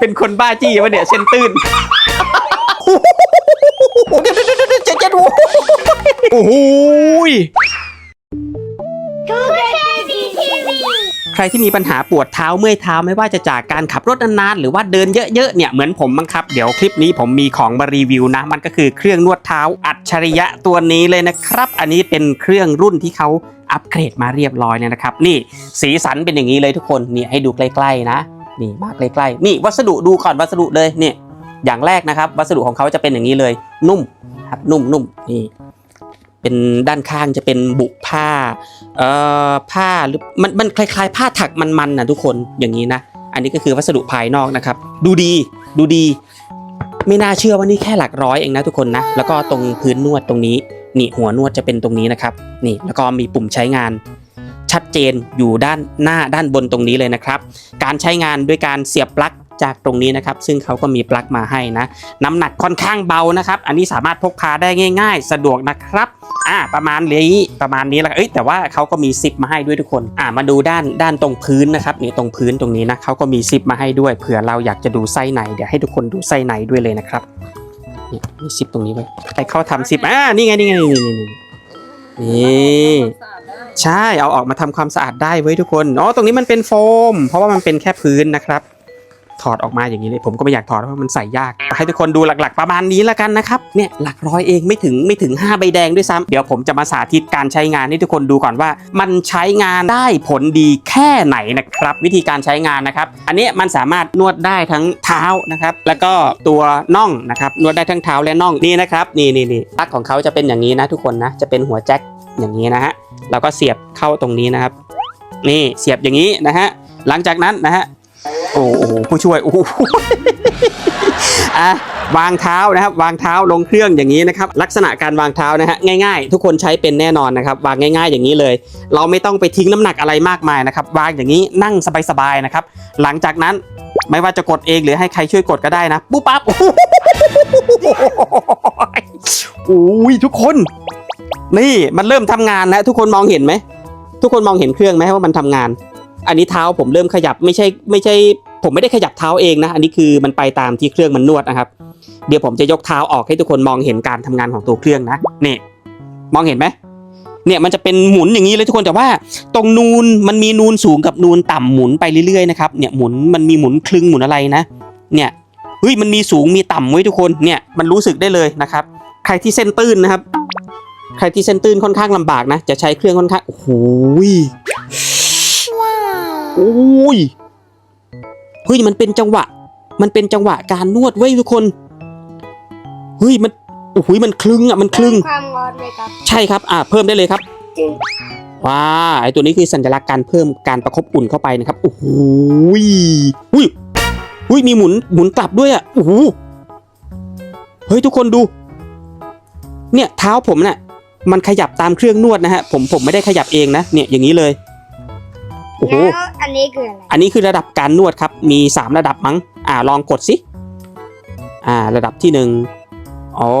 เป็นคนบ้าจี้วะเนี่ยเส้นตื้นเดี๋ยวเดี๋ยวเดี๋ยวเดี๋ยวเจ็ดเจ็ดโอ้โหยทูเกดีทีวีใครที่มีปัญหาปวดเท้าเมื่อยเท้าไม่ว่าจะจากการขับรถนานๆหรือว่าเดินเยอะๆเนี่ยเหมือนผมบังคับ เดี๋ยวคลิปนี้ผมมีของมารีวิวนะ มันก็คือเครื่องนวดเท้าอัจฉริยะตัวนี้เลยนะครับ อันนี้เป็นเครื่องรุ่นที่เขาอัปเกรดมาเรียบร้อยเนี่ยนะครับ นี่สีสันเป็นอย่างนี้เลยทุกคนนี่ให้ดูใกล้ๆนะ นี่มาใกล้ๆนี่วัสดุดูก่อนวัสดุเลยเนี่ยอย่างแรกนะครับ วัสดุของเขาจะเป็นอย่างนี้เลย นุ่มครับนุ่มนุ่มนี่เป็นด้านข้างจะเป็นบุผ้าเอ่อผ้าหรือมันมันคล้ายๆ ผ้าถักมันๆนะทุกคนอย่างนี้นะอันนี้ก็คือวัสดุภายนอกนะครับ ดูดีดูดี ไม่น่าเชื่อว่านี่แค่หลักร้อยเองนะทุกคนนะแล้วก็ตรงพื้นนวดตรงนี้นี่หัวนวดจะเป็นตรงนี้นะครับ นี่แล้วก็มีปุ่มใช้งาน ชัดเจนอยู่ด้านหน้าด้านบนตรงนี้เลยนะครับ การใช้งานด้วยการเสียบปลั๊กจากตรงนี้นะครับ ซึ่งเขาก็มีปลั๊กมาให้นะ น้ำหนักค่อนข้างเบานะครับ อันนี้สามารถพกพาได้ง่าย ๆ สะดวกนะครับอ่าประมาณนี้ประมาณนี้แหละเอ้ยแต่ว่าเขาก็มีซิปมาให้ด้วยทุกคนอ่ามาดูด้านด้านตรงพื้นนะครับนี่ตรงพื้นตรงนี้นะเขาก็มีซิปมาให้ด้วยเผื่อเราอยากจะดูไส้ในเดี๋ยวให้ทุกคนดูไส้ในด้วยเลยนะครับเนี่ยมีซิปตรงนี้ไว้ให้เขาทำซิปอ่านี่ไงนี่ไงนี่นี่นี่นี่ ใช่เอาออกมาทำความสะอาดได้ไว้ยทุกคนอ๋อตรงนี้มันเป็นโฟม เพราะว่ามันเป็นแค่พื้นนะครับ ถอดออกมาอย่างนี้เลยผมก็ไม่อยากถอดเพราะมันใส่ยากให้ทุกคนดูหลักๆ ประมาณนี้แล้วกันนะครับเนี่ยหลักร้อยเองไม่ถึงไม่ถึง 5 ใบแดงด้วยซ้ำเดี๋ยวผมจะมาสาธิตการใช้งานให้ทุกคนดูก่อนว่า มันใช้งานได้ผลดีแค่ไหนนะครับ วิธีการใช้งานนะครับ อันนี้มันสามารถนวดได้ทั้งเท้านะครับ แล้วก็ตัวน่องนะครับนวดได้ทั้งเท้าและน่องนี่นะครับนี่นี่นี่ปลั๊กของเขาจะเป็นอย่างนี้นะทุกคนนะจะเป็นหัวแจ็คอย่างนี้นะฮะแล้วก็เสียบเข้าตรงนี้นะครับ นี่เสียบอย่างนี้นะฮะหลังจากนั้นนะฮะ โอ้โหผู้ช่วยโอ้โหอะวางเท้านะครับ วางเท้าลงเครื่องอย่างนี้นะครับ ลักษณะการวางเท้านะฮะง่ายๆ ทุกคนใช้เป็นแน่นอนนะครับ วางง่าย ๆอย่างนี้เลย เราไม่ต้องไปทิ้งน้ำหนักอะไรมากมายนะครับ วางอย่างนี้นั่งสบายๆนะครับ หลังจากนั้นไม่ว่าจะกดเองหรือให้ใครช่วยกดก็ได้นะปุ๊บปั๊บโอ้ยทุกคน นี่มันเริ่มทำงานแล้วทุกคนมองเห็นไหมทุกคนมองเห็นเครื่องไหมว่ามันทำงาน อันนี้เท้าผมเริ่มขยับไม่ใช่ไม่ใช่ผมไม่ได้ขยับเท้าเองนะ อันนี้คือมันไปตามที่เครื่องมันนวดนะครับ เดี๋ยวผมจะยกเท้าออกให้ทุกคนมองเห็นการทำงานของตัวเครื่องนะนี่มองเห็นไหมเนี่ยมันจะเป็นหมุนอย่างนี้เลยทุกคนแต่ว่า ตรงนูนมันมีนูนสูงกับนูนต่ำหมุนไปเรื่อยๆนะครับเนี่ยหมุนมันมีหมุนคลึงหมุนอะไรนะ เนี่ยเฮ้ยมันมีสูงมีต่ำไว้ทุกคนเนี่ยมันรู้สึกได้เลยนะครับ ใครที่เส้นตื้นนะครับ ใครที่เส้นตื้นค่อนข้างลำบากนะ จะใช้เครื่องค่อนข้างโอ้โหย โอ้ยเฮ้ยมันเป็นจังหวะ มันเป็นจังหวะการนวดเว้ยทุกคนเฮ้ยมันโอ้โหมันคลึงอะมันคลึงความร้อนไหมครับ ใช่ครับอ่าเพิ่มได้เลยครับจริงว้าไอตัวนี้คือสัญลักษณ์การเพิ่มการประคบอุ่นเข้าไปนะครับโอ้โหยอุ้ยอุ้ยมีหมุนหมุนกลับด้วยอะโอ้โหเฮ้ยทุกคนดู เนี่ยเท้าผมเนี่ยมันขยับตามเครื่องนวดนะฮะผมผมไม่ได้ขยับเองนะเนี่ยอย่างนี้เลย โอ้โห แล้วอันนี้คืออะไร อันนี้คือระดับการนวดครับ มี 3 ระดับมั้ง อ่า ลองกดสิ อ่า ระดับที่1อ๋อ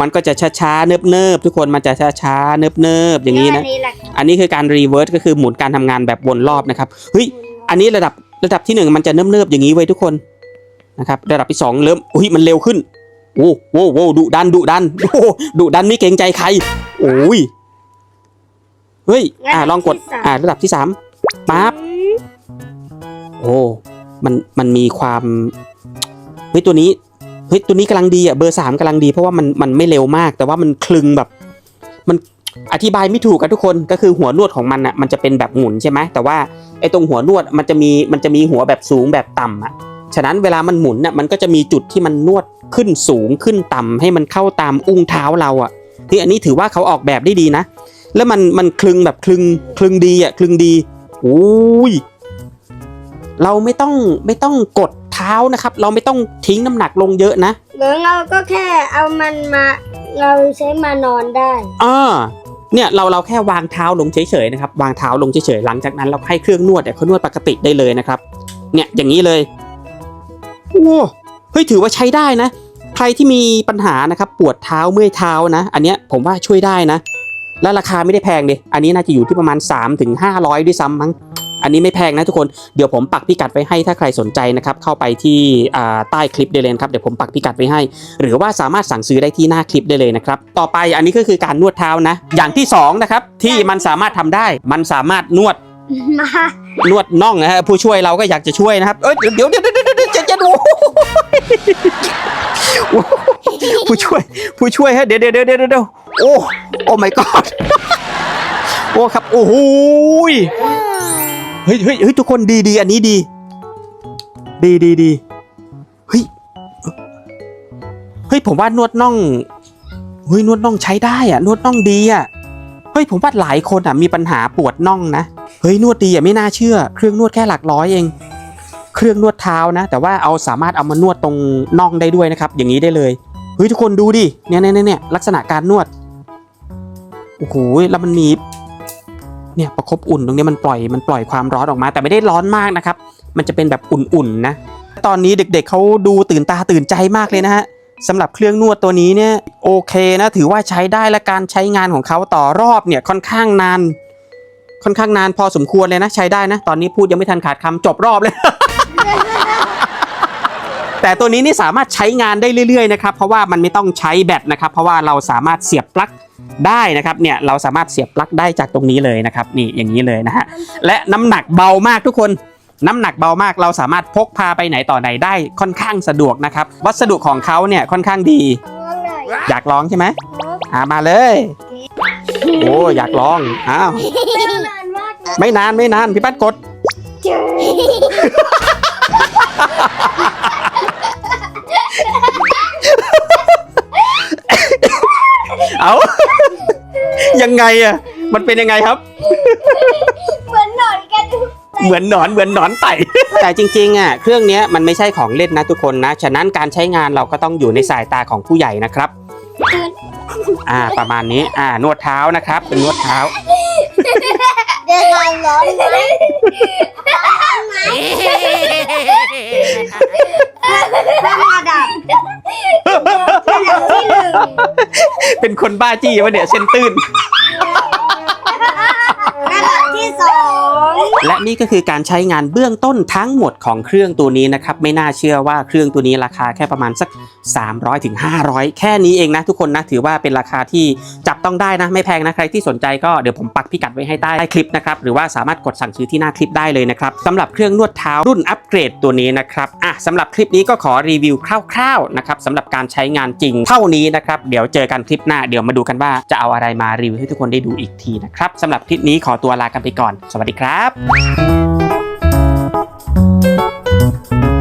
มันก็จะช้าๆ เนิบๆ ทุกคน มันจะช้าๆ เนิบๆ อย่างนี้แล้วนะอันนี้แหละครับอันนี้คือการรีเวิร์สก็คือหมุนการทำงานแบบวนรอบนะครับ เฮ้ย อันนี้ระดับระดับที่ 1 มันจะเนิบๆ อย่างนี้ไว้ทุกคน นะครับ ระดับที่ 2 เริ่ม อุ้ย มันเร็วขึ้น โอ้โหโว้ดุดัน ดุดัน โอ้โหดุดันไม่เกรงใจใคร โอ้ย เฮ้ย อ่าลองกด อ่า ระดับที่สาม ปั๊บโอ้มันมันมีความเฮ้ยตัวนี้เฮ้ยตัวนี้กำลังดีอะเบอร์สามกำลังดีเพราะว่ามันมันไม่เร็วมาก แต่ว่ามันคลึงแบบ มันอธิบายไม่ถูกกันทุกคนก็คือหัวนวดของมันอะมันจะเป็นแบบหมุนใช่ไหมแต่ว่าไอ้ตรงหัวนวดมันจะมีมันจะมีหัวแบบสูงแบบต่ำอะฉะนั้นเวลามันหมุนน่ะมันก็จะมีจุดที่มันนวดขึ้นสูงขึ้นต่ำให้มันเข้าตามอุ้งเท้าเราอะที่อันนี้ถือว่าเขาออกแบบได้ดีนะ แล้วมันมันคลึงแบบคลึงคลึงดีอะคลึงดี อ้ยเราไม่ต้องไม่ต้องกดเท้านะครับ เราไม่ต้องทิ้งน้ำหนักลงเยอะนะหรือเราก็แค่เอามันมา เราใช้มานอนได้ อ่าเนี่ยเราเราแค่วางเท้าลงเฉยๆนะครับ วางเท้าลงเฉยๆหลังจากนั้นเราให้เครื่องนวดเนี่ยเขานวดปกติได้เลยนะครับ เนี่ยอย่างนี้เลยโอ้เฮ้ยถือว่าใช้ได้นะ ใครที่มีปัญหานะครับ ปวดเท้าเมื่อยเท้านะ อันเนี้ยผมว่าช่วยได้นะ และราคาไม่ได้แพงดิอันนี้น่าจะอยู่ที่ประมาณ 3 ถึง 500 ด้วยซ้ำมั้ง อันนี้ไม่แพงนะทุกคน เดี๋ยวผมปักพิกัดไว้ให้ถ้าใครสนใจนะครับ เข้าไปที่อ่าใต้คลิปได้เลยนะครับ เดี๋ยวผมปักพิกัดไว้ให้ หรือว่าสามารถสั่งซื้อได้ที่หน้าคลิปได้เลยนะครับ ต่อไปอันนี้ก็คือการนวดเท้านะ อย่างที่สองนะครับที่มันสามารถทำได้ มันสามารถนวดมานวดน่องนะฮะผู้ช่วยเราก็อยากจะช่วยนะครับ เอ้ยเดี๋ยวเดี๋ยวเดี๋ยวเดี๋ยวเดี๋ยวจะจะดูผู้ช่วยผู้ช่วยฮะเดี๋ยวเดี๋ยวเดี๋ยวเดี๋ยวเดี๋ยว โอ้โอ้ my god โอ้ครับโอ้โหยเฮ้ยเฮ้ยเฮ้ยทุกคนดีดีอันนี้ดี ดีดีดีเฮ้ยเฮ้ยผมว่านวดน่องเฮ้ยนวดน่องใช้ได้อะนวดน่องดีอะเฮ้ยผมว่าหลายคนอะมีปัญหาปวดน่องนะเฮ้ยนวดดีอะไม่น่าเชื่อ เครื่องนวดแค่หลักร้อยเอง เครื่องนวดเท้านะ แต่ว่าเอาสามารถเอามานวดตรงน่องได้ด้วยนะครับ อย่างนี้ได้เลยเฮ้ยทุกคนดูดิเนี่ยเนี่ยเนี่ยเนี่ยลักษณะการนวด โอ้โหแล้วมันมีเนี่ยประคบอุ่นตรงนี้มันปล่อยมันปล่อยความร้อนออกมา แต่ไม่ได้ร้อนมากนะครับ มันจะเป็นแบบอุ่นๆนะ ตอนนี้เด็กๆเขาดูตื่นตาตื่นใจมากเลยนะฮะสำหรับเครื่องนวดตัวนี้เนี่ยโอเคนะถือว่าใช้ได้และการใช้งานของเขาต่อรอบเนี่ยค่อนข้างนาน ค่อนข้างนานพอสมควรเลยนะใช้ได้นะ ตอนนี้พูดยังไม่ทันขาดคำจบรอบเลย แต่ตัวนี้นี่สามารถใช้งานได้เรื่อยๆนะครับเพราะว่ามันไม่ต้องใช้แบตนะครับเพราะว่าเราสามารถเสียบปลั๊กได้นะครับเนี่ยเราสามารถเสียบปลั๊กได้จากตรงนี้เลยนะครับนี่อย่างนี้เลยนะฮะและน้ำหนักเบามากทุกคนน้ำหนักเบามากเราสามารถพกพาไปไหนต่อไหนได้ค่อนข้างสะดวกนะครับ วัสดุของเขาเนี่ยค่อนข้างดี อยากลองใช่ไหมอ่ามาเลย โอ้อยากลองอ้าวนานมากไม่นานไม่นานพี่ปั้นกด ยังไงอะมันเป็นยังไงครับ เหมือนหนอนกันทุกเหมือนหนอนเหมือนหนอนไต่ แต่จริงๆอะเครื่องเนี้ยมันไม่ใช่ของเล่นนะทุกคนนะ ฉะนั้นการใช้งานเราก็ต้องอยู่ในสายตาของผู้ใหญ่นะครับ อ่าประมาณนี้ อ่านวดเท้านะครับ เป็นนวดเท้า เดี๋ยวร้อนร้อนไหมถ้ามาดับที่หนึ่ง เป็นคนบ้าจี้วะเนี่ยเชนตื้น ระดับที่สอง และนี่ก็คือการใช้งานเบื้องต้นทั้งหมดของเครื่องตัวนี้นะครับไม่น่าเชื่อว่าเครื่องตัวนี้ราคาแค่ประมาณสัก300ถึง500 แค่นี้เองนะทุกคนนะถือว่าเป็นราคาที่จับต้องได้นะไม่แพงนะใครที่สนใจก็เดี๋ยวผมปักพิกัดไว้ให้ใต้คลิปนะครับหรือว่าสามารถกดสั่งซื้อที่หน้าคลิปได้เลยนะครับสำหรับเครื่องนวดเท้ารุ่นอัปเกรดตัวนี้นะครับอะสำหรับคลิปนี้ก็ขอรีวิวคร่าวๆนะครับสำหรับการใช้งานจริงเท่านี้นะครับเดี๋ยวเจอกันคลิปหน้าเดี๋ยวมาดูกันว่าจะเอาอะไรมารีวิวให้ทุกคนได้ดูอีกทีนะครับสำหรับคลิปนี้ขอตัวลากันไปก่อน สวัสดีครับ